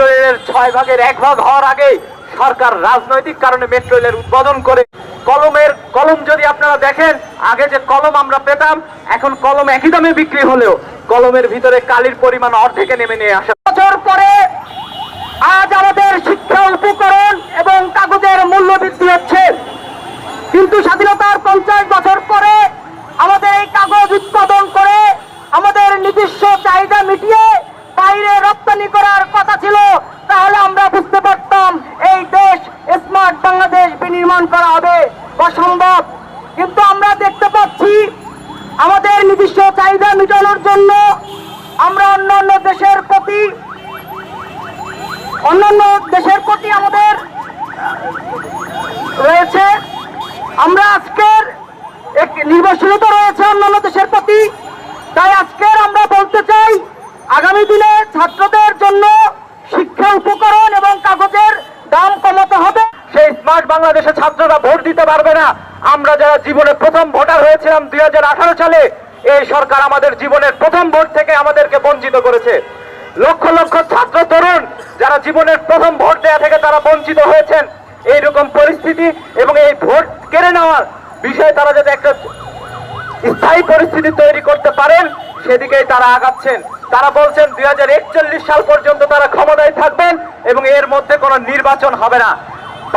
Metro রেলের ছয় ভাগের এক ভাগ হওয়ার আগে সরকার রাজনৈতিক কারণে মেট্রো রেলের উদ্বোধন করে কলমের কলম যদি আপনারা দেখেন, আগে যে কলম আমরা পেতাম, এখন কলম একই দামে বিক্রি হলেও কলমের ভিতরে কালির পরিমাণ অর্ধেকে নেমে নিয়ে আসা। বছর পরে আজ আমাদের শিক্ষা উপকরণ এবং কাগজের মূল্য বৃদ্ধি হচ্ছে। কিন্তু স্বাধীনতার পঞ্চাশ বছর পরে আমাদের এই কাগজ উৎপাদন করে আমাদের নিজস্ব চাহিদা মিটিয়ে করা হবে অসম্ভব কিন্তু আমরা দেখতে পাচ্ছি আমাদের নিজস্ব চাহিদা মেটানোর জন্য আমরা অন্যান্য দেশের প্রতি অন্যান্য দেশের প্রতি আমাদের রয়েছে। আমরা আজকের নির্ভরশীলতা রয়েছে অন্যান্য দেশের প্রতি। তাই আজকের আমরা বলতে চাই, আগামী দিনে ছাত্রদের জন্য শিক্ষা উপকরণ এবং কাগজের দাম কমাতে হবে স্মার্ট বাংলাদেশে ছাত্ররা ভোট দিতে পারবে না। আমরা যারা জীবনে প্রথম ভোটার হয়েছিলাম দুই হাজার আঠারো সালে, এই সরকার আমাদের জীবনের প্রথম ভোট থেকে আমাদেরকে বঞ্চিত করেছে। লক্ষ লক্ষ ছাত্র তরুণ যারা জীবনের প্রথম ভোট দেওয়া থেকে তারা বঞ্চিত হয়েছেন। এইরকম পরিস্থিতি এবং এই ভোট কেড়ে নেওয়ার বিষয়ে তারা যাতে একটা স্থায়ী পরিস্থিতি তৈরি করতে পারেন, সেদিকেই তারা আগাচ্ছেন। তারা বলছেন দুই হাজার একচল্লিশ সাল পর্যন্ত তারা ক্ষমতায় থাকবেন এবং এর মধ্যে কোনো নির্বাচন হবে না।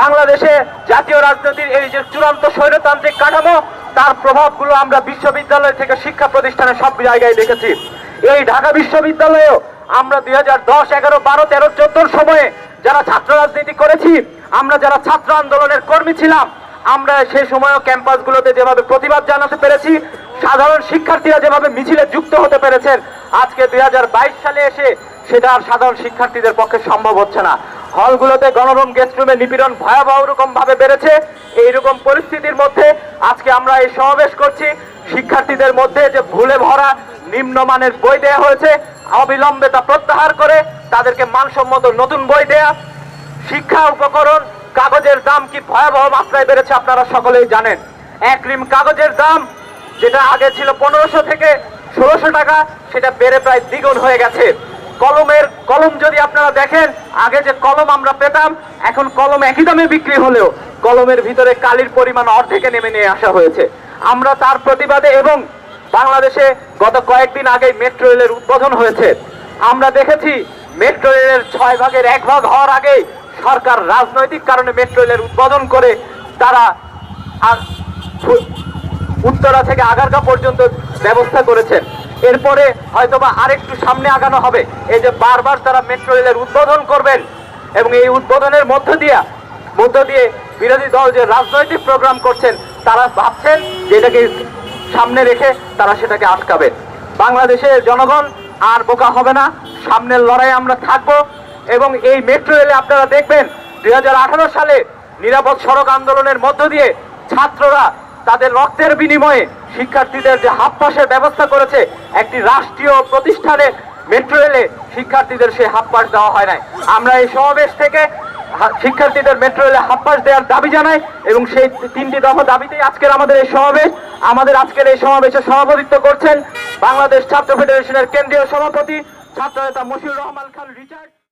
বাংলাদেশে জাতীয় রাজনীতির এই যে চূড়ান্ত স্বৈরতান্ত্রিক কাঠামো, তার প্রভাবগুলো আমরা বিশ্ববিদ্যালয় থেকে শিক্ষা প্রতিষ্ঠানে সব জায়গায় দেখেছি। এই ঢাকা বিশ্ববিদ্যালয়েও আমরা দুই হাজার দশ, এগারো, বারো, তেরো, চোদ্দোর সময়ে যারা ছাত্র রাজনীতি করেছি, আমরা যারা ছাত্র আন্দোলনের কর্মী ছিলাম, আমরা সেই সময়ও ক্যাম্পাসগুলোতে যেভাবে প্রতিবাদ জানাতে পেরেছি, সাধারণ শিক্ষার্থীরা যেভাবে মিছিলে যুক্ত হতে পেরেছেন, আজকে দুই হাজার বাইশ সালে এসে সেটা আর সাধারণ শিক্ষার্থীদের পক্ষে সম্ভব হচ্ছে না। হলগুলোতে গণরুম গেস্ট রুমে নিপীড়ন ভয়াবহ রকম ভাবে বেড়েছে। এইরকম পরিস্থিতির মধ্যে আজকে আমরা এই সমাবেশ করছি। শিক্ষার্থীদের মধ্যে যে ভুলে ভরা নিম্নমানের বই দেওয়া হয়েছে, অবিলম্বে তা প্রত্যাহার করে তাদেরকে মানসম্মত নতুন বই দেয়া। শিক্ষা উপকরণ, কাগজের দাম কি ভয়াবহ মাত্রায় বেড়েছে আপনারা সকলেই জানেন। এক রিম কাগজের দাম, যেটা আগে ছিল পনেরোশো থেকে ষোলোশো টাকা, সেটা বেড়ে প্রায় দ্বিগুণ হয়ে গেছে। কলমের কলম যদি আপনারা দেখেন, আগে যে কলম আমরা পেতাম, এখন কলম একই দামে বিক্রি হলেও কলমের ভিতরে কালির পরিমাণ অর্ধেকে নেমে নিয়ে আসা হয়েছে। আমরা তার প্রতিবাদে এবং বাংলাদেশে গত কয়েকদিন আগে মেট্রো রেলের উদ্বোধন হয়েছে। আমরা দেখেছি মেট্রো রেলের ছয় ভাগের এক ভাগ হওয়ার আগে সরকার রাজনৈতিক কারণে মেট্রো রেলের উদ্বোধন করে তারা উত্তরা থেকে আগারগা পর্যন্ত ব্যবস্থা করেছেন। এরপরে হয়তোবা আরেকটু সামনে আগানো হবে। এই যে বারবার তারা মেট্রো রেলের উদ্বোধন করবেন এবং এই উদ্বোধনের মধ্য দিয়া, মধ্য দিয়ে বিরোধী দল যে রাজনৈতিক প্রোগ্রাম করছেন, তারা ভাবছেন যে এটাকে সামনে রেখে তারা সেটাকে আটকাবেন বাংলাদেশের জনগণ আর বোকা হবে না, সামনের লড়াই আমরা থাকব এবং এই মেট্রো রেলে আপনারা দেখবেন দু হাজার আঠারো সালে নিরাপদ সড়ক আন্দোলনের মধ্য দিয়ে ছাত্ররা তাদের রক্তের বিনিময়ে শিক্ষার্থীদের যে হাফ পাসের ব্যবস্থা করেছে, একটি রাষ্ট্রীয় প্রতিষ্ঠানে মেট্রো রেলে শিক্ষার্থীদের সেই হাফ পাস দেওয়া হয় নাই। আমরা এই সমাবেশ থেকে শিক্ষার্থীদের মেট্রো রেলে হাফ পাস দেওয়ার দাবি জানাই এবং সেই তিনটি দফা দাবিতেই আজকের আমাদের এই সমাবেশ। আমাদের আজকের এই সমাবেশে সভাপতিত্ব করছেন বাংলাদেশ ছাত্র ফেডারেশনের কেন্দ্রীয় সভাপতি ছাত্র নেতা মশিউর রহমান খান রিচার্ড